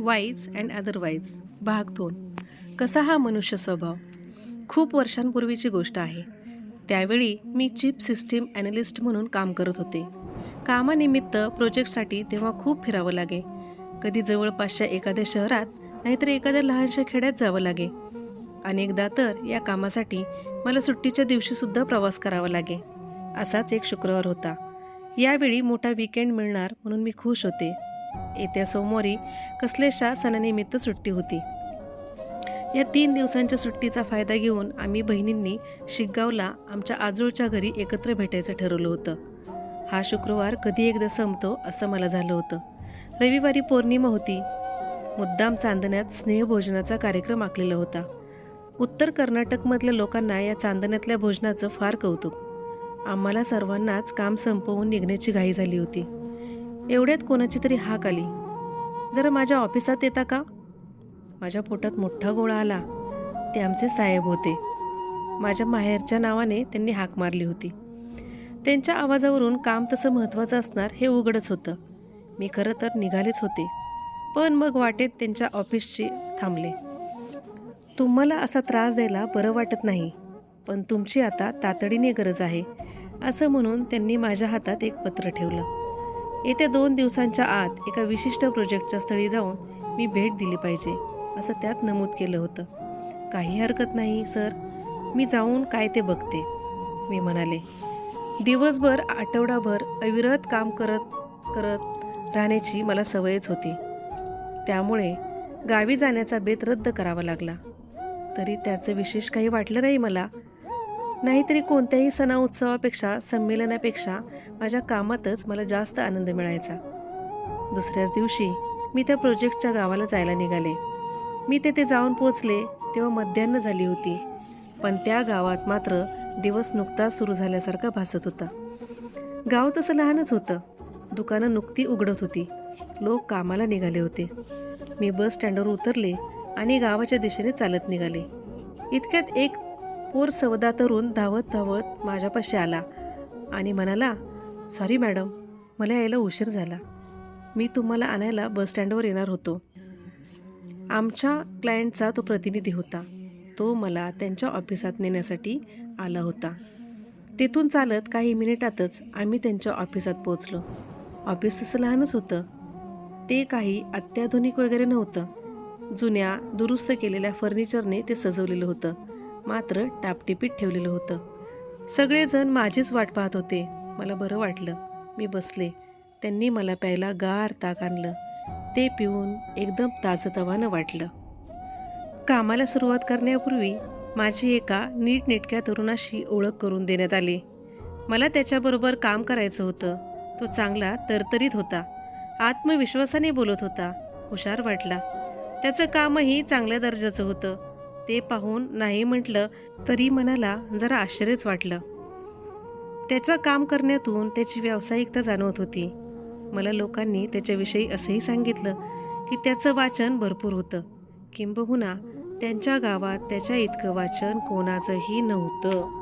Wise and otherwise भाग दोन. कसा हा मनुष्य स्वभाव? खूप वर्षांपूर्वीची गोष्ट आहे. त्यावेळी मी चीप सिस्टीम ॲनालिस्ट म्हणून काम करत होते. कामानिमित्त प्रोजेक्टसाठी तेव्हा खूप फिरावं लागे. कधी जवळपासच्या एखाद्या शहरात नाहीतर एखाद्या लहानशा खेड्यात जावं लागे. अनेकदा तर या कामासाठी मला सुट्टीच्या दिवशीसुद्धा प्रवास करावा लागे. असाच एक शुक्रवार होता. यावेळी मोठा विकेंड मिळणार म्हणून मी खुश होते. येत्या सोमवारी कसलेशा सणानिमित्त सुट्टी होती. या तीन दिवसांच्या सुट्टीचा फायदा घेऊन आम्ही बहिणींनी शिगगावला आमच्या आजोळच्या घरी एकत्र भेटायचं ठरवलं होतं. हा शुक्रवार कधी एकदा संपतो असं मला झालं होतं. रविवारी पौर्णिमा होती. मुद्दाम चांदण्यात स्नेहभोजनाचा कार्यक्रम आखलेला होता. उत्तर कर्नाटकमधल्या लोकांना या चांदण्यातल्या भोजनाचं फार कौतुक. आम्हाला सर्वांनाच काम संपवून निघण्याची घाई झाली होती. एवढ्यात कोणाची तरी हाक आली. जरा माझ्या ऑफिसात येता का? माझ्या पोटात मोठा गोळा आला. ते आमचे साहेब होते. माझ्या माहेरच्या नावाने त्यांनी हाक मारली होती. त्यांच्या आवाजावरून काम तसं महत्त्वाचं असणार हे उघडच होतं. मी खरं तर निघालेच होते. पण मग वाटेत त्यांच्या ऑफिसची थांबले. तुम्हाला असा त्रास द्यायला बरं वाटत नाही पण तुमची आता तातडीने गरज आहे असं म्हणून त्यांनी माझ्या हातात एक पत्र ठेवलं. येत्या दोन दिवसांच्या आत एका विशिष्ट प्रोजेक्टच्या स्थळी जाऊन मी भेट दिली पाहिजे असं त्यात नमूद केलं होतं. काही हरकत नाही सर. मी जाऊन काय ते बघते मी म्हणाले. दिवसभर आठवडाभर अविरत काम करत करत राहण्याची मला सवयच होती. त्यामुळे गावी जाण्याचा बेत रद्द करावा लागला. तरी त्याचं विशेष काही वाटलं नाही मला. नाहीतरी कोणत्याही सणा उत्सवापेक्षा संमेलनापेक्षा माझ्या कामातच मला जास्त आनंद मिळायचा. दुसऱ्याच दिवशी मी त्या प्रोजेक्टच्या गावाला जायला निघाले. मी तेथे जाऊन पोचले तेव्हा मध्यान्ह झाली होती. पण त्या गावात मात्र दिवस नुकताच सुरू झाल्यासारखा भासत होता. गाव तसं लहानच होतं. दुकानं नुकती उघडत होती. लोक कामाला निघाले होते. मी बस स्टँडवर उतरले आणि गावाच्या दिशेने चालत निघाले. इतक्यात एक पोर सवदा तरुण धावत धावत माझ्यापाशी आला आणि म्हणाला सॉरी मॅडम मला यायला उशीर झाला. मी तुम्हाला आणायला बसस्टँडवर येणार होतो. आमच्या क्लायंटचा तो प्रतिनिधी होता. तो मला त्यांच्या ऑफिसात नेण्यासाठी आला होता. तेथून चालत काही मिनिटातच आम्ही त्यांच्या ऑफिसात पोचलो ऑफिस तसं लहानच होतं. ते काही अत्याधुनिक वगैरे नव्हतं. जुन्या दुरुस्त केलेल्या फर्निचरने ते सजवलेलं होतं. मात्र टापटिपीत ठेवलेलं होतं. सगळेजण माझीच वाट पाहत होते. मला बरं वाटलं. मी बसले. त्यांनी मला प्यायला गार ताक आणलं. ते पिऊन एकदम ताजतवानं वाटलं. कामाला सुरुवात करण्यापूर्वी माझी एका नीटनेटक्या तरुणाशी ओळख करून देण्यात आली. मला त्याच्याबरोबर काम करायचं होतं. तो चांगला तरतरीत होता. आत्मविश्वासाने बोलत होता. हुशार वाटला. त्याचं कामही चांगल्या दर्जाचं होतं. ते पाहून नाही म्हटलं तरी मनाला जरा आश्चर्यच वाटलं. त्याचं काम करण्यातून त्याची व्यावसायिकता जाणवत होती. मला लोकांनी त्याच्याविषयी असंही सांगितलं की त्याचं वाचन भरपूर होतं. किंबहुना त्यांच्या गावात त्याच्या इतकं वाचन कोणाचंही नव्हतं.